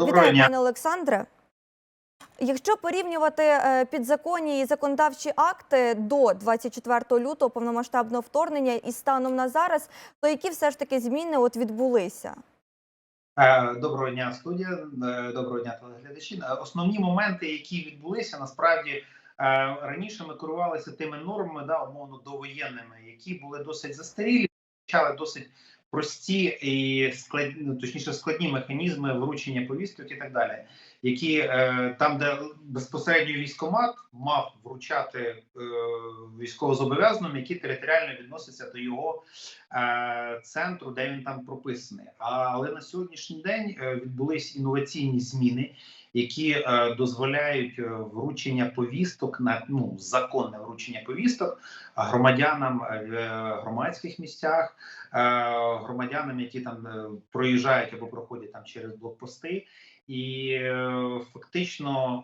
Доброго Вітаю, дня. пане Олександре. Якщо порівнювати е, підзаконні і законодавчі акти до 24 лютого повномасштабного вторгнення і станом на зараз, то які все ж таки зміни от відбулися? Е, Доброго дня, студія. Е, Доброго дня, телеглядачі. Основні моменти, які відбулися, насправді раніше ми керувалися тими нормами, да, умовно довоєнними, які були досить застарілі, почали досить прості і складні, ну, точніше складні механізми вручення повісток і так далі. Які е, там, де безпосередньо військомат мав вручати е, військовозобов'язаним, які територіально відносяться до його е, центру, де він там прописаний. Але на сьогоднішній день відбулись інноваційні зміни, які е, дозволяють е, вручення повісток на ну законне вручення повісток громадянам е, в громадських місцях, е, громадянам, які там е, проїжджають або проходять там через блокпости. І е, фактично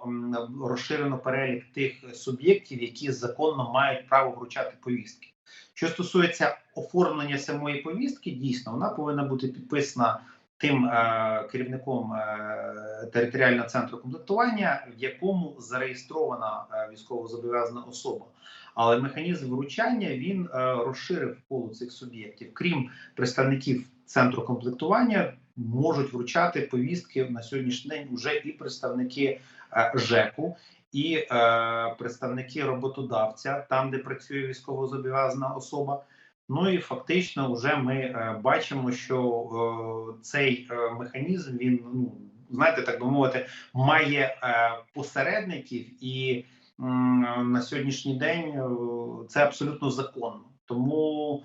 розширено перелік тих суб'єктів, які законно мають право вручати повістки. Що стосується оформлення самої повістки, дійсно вона повинна бути підписана тим е, керівником е, територіального центру комплектування, в якому зареєстрована е, військовозобов'язана особа. Але механізм вручання він розширив коло цих суб'єктів, крім представників центру комплектування. Можуть вручати повістки на сьогоднішній день вже і представники ЖЕКу, і е, представники роботодавця, там де працює військовозобов'язана особа. Ну і фактично, вже ми е, бачимо, що е, цей е, механізм він ну знаєте, так би мовити, має посередників, і на сьогоднішній день це абсолютно законно. Тому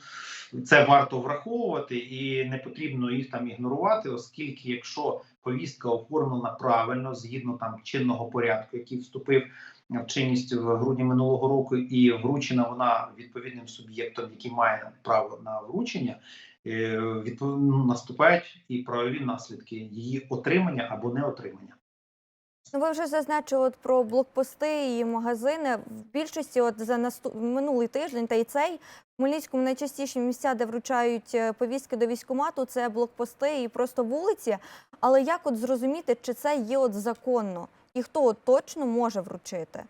це варто враховувати і не потрібно їх там ігнорувати, оскільки якщо повістка оформлена правильно згідно там чинного порядку, який вступив чинність в грудні минулого року, і вручена вона відповідним суб'єктом, який має право на вручення, е, відпов... ну, наступають і правові наслідки її отримання або не отримання. Ну, ви вже зазначили от про блокпости і магазини. В більшості, от за наступ... минулий тиждень та й цей в Хмельницькому найчастіші місця, де вручають е, повістки до військкомату, це блокпости і просто вулиці. Але як от зрозуміти, чи це є от законно, і хто точно може вручити?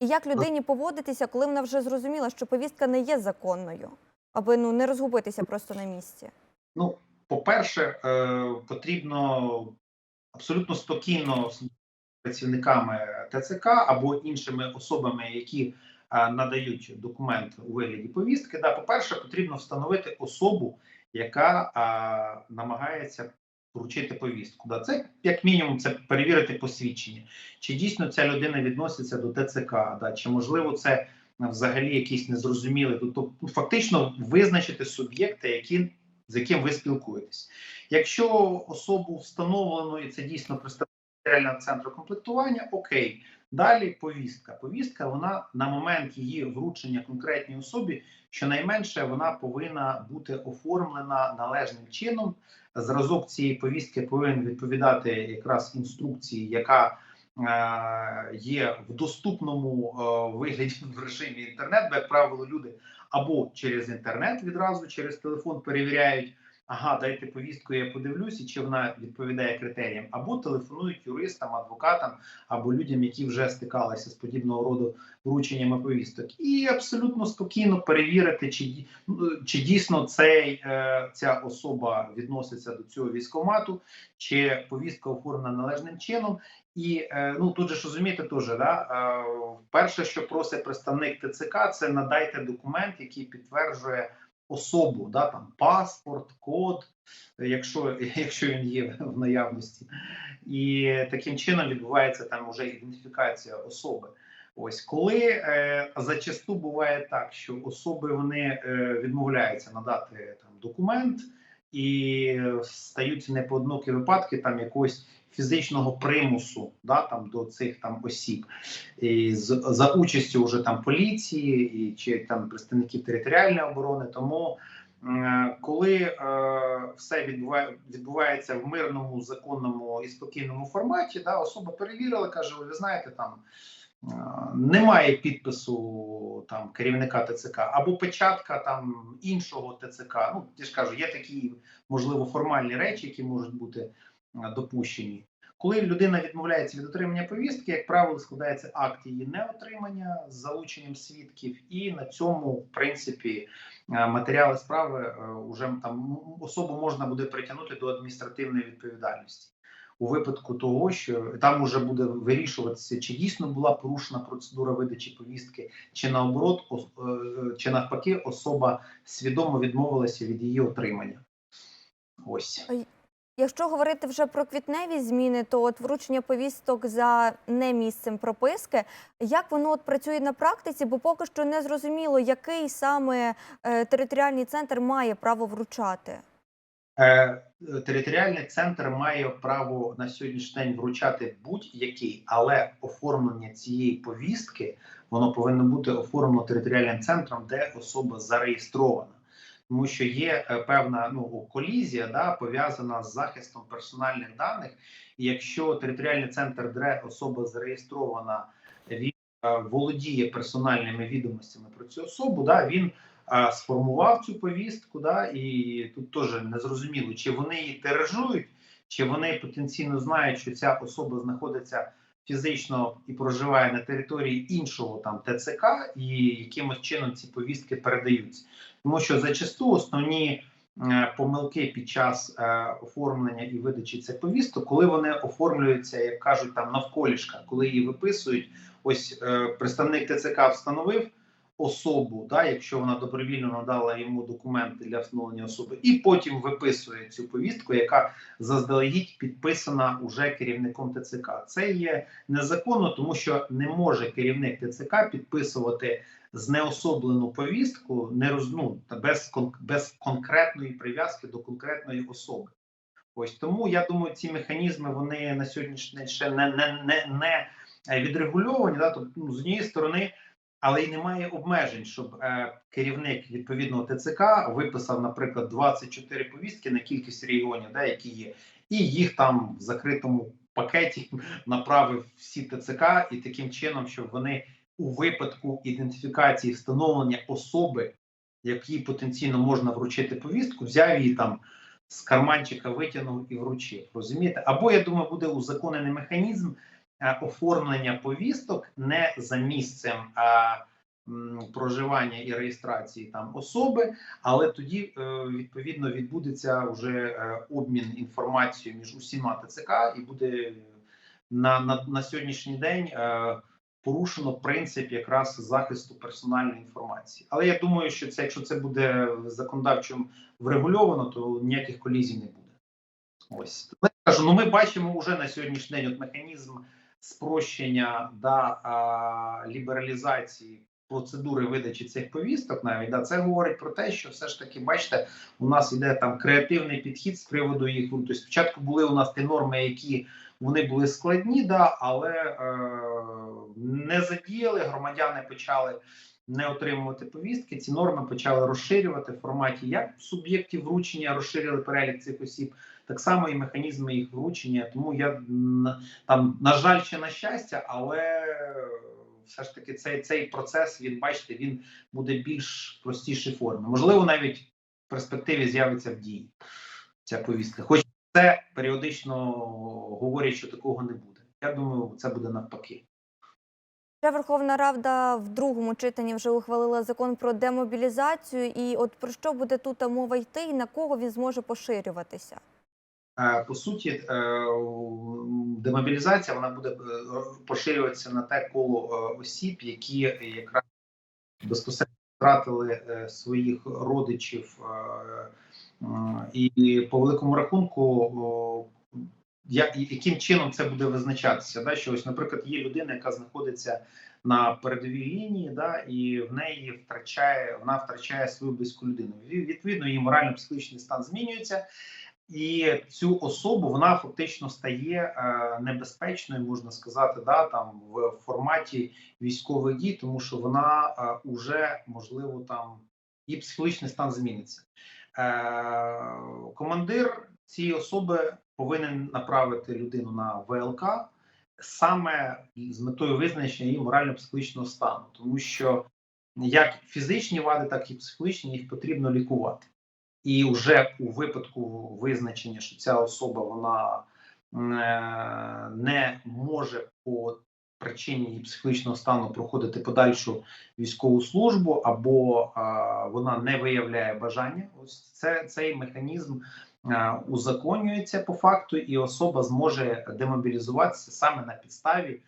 І як людині поводитися, коли вона вже зрозуміла, що повістка не є законною, аби ну не розгубитися просто на місці? Ну, по-перше, е, потрібно абсолютно спокійно з працівниками ТЦК або іншими особами, які е, надають документ у вигляді повістки. Да, по-перше, потрібно встановити особу, яка е, намагається вручити повістку. Да, це як мінімум це перевірити посвідчення, чи дійсно ця людина відноситься до ТЦК, да, чи можливо це взагалі якісь незрозумілі, тобто ну, фактично визначити суб'єкти, які з яким ви спілкуєтесь. Якщо особу встановлено і це дійсно представник територіального центру комплектування, окей. Далі повістка. Повістка вона на момент її вручення конкретній особі, щонайменше вона повинна бути оформлена належним чином. Зразок цієї повістки повинен відповідати якраз інструкції, яка е, є в доступному е, вигляді в режимі інтернет, бо як правило, люди або через інтернет відразу через телефон перевіряють. Ага, дайте повістку, я подивлюся, чи вона відповідає критеріям, або телефонують юристам, адвокатам, або людям, які вже стикалися з подібного роду врученнями повісток, і абсолютно спокійно перевірити, чи ну, чи дійсно цей е, ця особа відноситься до цього військомату, чи повістка оформлена належним чином. І е, ну тут же ж розумієте, теж да е, перше, що просить представник ТЦК, це надайте документ, який підтверджує особу, да там паспорт, код, якщо, якщо він є в наявності, і таким чином відбувається там уже ідентифікація особи. Ось коли е, зачасту буває так, що особи вони е, відмовляються надати там документ і стаються непоодинокі випадки там якогось фізичного примусу да, там, до цих там осіб і з, за участю вже там поліції і чи там представників територіальної оборони. Тому е, коли е, все відбуває, відбувається в мирному, законному і спокійному форматі, да, особа перевірила, каже: ви знаєте, там. е, Немає підпису там керівника ТЦК або печатка там іншого ТЦК. Ну я ж кажу, є такі можливо формальні речі, які можуть бути допущені. Коли людина відмовляється від отримання повістки, як правило, складається акт її неотримання з залученням свідків, і на цьому, в принципі, е, матеріали справи е, уже там особу можна буде притягнути до адміністративної відповідальності. У випадку того, що там уже буде вирішуватися, чи дійсно була порушена процедура видачі повістки, чи наоборот, е, чи навпаки, особа свідомо відмовилася від її отримання. Ось. Якщо говорити вже про квітневі зміни, то от вручення повісток за не місцем прописки, як воно от працює на практиці, бо поки що не зрозуміло, який саме е, територіальний центр має право вручати. Е, Територіальний центр має право на сьогоднішній день вручати будь-який, але оформлення цієї повістки воно повинно бути оформлено територіальним центром, де особа зареєстрована. Тому що є е, певна ну колізія, да, пов'язана з захистом персональних даних. І якщо територіальний центр, де особа зареєстрована, він е, володіє персональними відомостями про цю особу, да, він а, сформував цю повістку, да, і тут теж незрозуміло, чи вони її тиражують, чи вони потенційно знають, що ця особа знаходиться фізично і проживає на території іншого там ТЦК, і якимось чином ці повістки передаються. Тому що зачасту основні е, помилки під час е, оформлення і видачі цих повісток, коли вони оформлюються, як кажуть, там навколішка, коли її виписують, ось е, представник ТЦК встановив особу, да, якщо вона добровільно надала йому документи для встановлення особи, і потім виписує цю повістку, яка заздалегідь підписана уже керівником ТЦК. Це є незаконно, тому що не може керівник ТЦК підписувати знеособлену повістку, не роз, ну, без, без конкретної прив'язки до конкретної особи. Ось тому я думаю, ці механізми вони на сьогоднішній день ще не, не, не, не відрегульовані. Да? Тобто, ну, з однієї сторони, але й немає обмежень, щоб е, керівник відповідного ТЦК виписав, наприклад, 24 повістки на кількість регіонів, да, які є, і їх там в закритому пакеті направив всі ТЦК, і таким чином, щоб вони у випадку ідентифікації встановлення особи, якій потенційно можна вручити повістку, взяв її там з карманчика, витягнув і вручив. Розумієте? Або я думаю, буде узаконений механізм оформлення повісток не за місцем проживання і реєстрації там особи, але тоді е, відповідно відбудеться вже е, обмін інформацією між усіма ТЦК, і буде на, на, на сьогоднішній день. Е, Порушено принцип якраз захисту персональної інформації, але я думаю, що це, якщо це буде законодавчо врегульовано, то ніяких колізій не буде. Ось я кажу, ну ми бачимо вже на сьогоднішній день от механізм спрощення да, а, лібералізації процедури видачі цих повісток. Навіть да, це говорить про те, що все ж таки, бачите, у нас іде там креативний підхід з приводу їх. Ну, Тобто спочатку були у нас ті норми, які вони були складні, да, але е, не задіяли. Громадяни почали не отримувати повістки. Ці норми почали розширювати в форматі як суб'єктів вручення, розширили перелік цих осіб, так само і механізми їх вручення. Тому я там, на жаль, чи на щастя, але все ж таки цей, цей процес він бачите, він буде більш простішій формі. Можливо, навіть в перспективі з'явиться в дії ця повістка. Хоч це періодично говорять, що такого не буде. Я думаю, це буде навпаки. Верховна Рада в другому читанні вже ухвалила закон про демобілізацію. І от про що буде тут мова йти, і на кого він зможе поширюватися? Е, По суті, е, демобілізація вона буде е, поширюватися на те коло осіб, які якраз безпосередньо втратили своїх родичів, і по великому рахунку, о, я- яким чином це буде визначатися? Да? Що ось, наприклад, є людина, яка знаходиться на передовій лінії, да, і в неї втрачає вона втрачає свою близьку людину. Відповідно, її морально-психологічний стан змінюється. І цю особу вона фактично стає е, небезпечною, можна сказати, да там в форматі військових дій, тому що вона е, уже можливо там і психологічний стан зміниться. Е, командир цієї особи повинен направити людину на ВЛК саме з метою визначення її морально-психологічного стану, тому що як фізичні вади, так і психологічні їх потрібно лікувати. І вже у випадку визначення, що ця особа вона е, не може по причині її психологічного стану проходити подальшу військову службу, або вона не виявляє бажання. Ось це цей механізм узаконюється по факту, і особа зможе демобілізуватися саме на підставі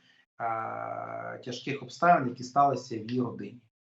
тяжких обставин, які сталися в її родині.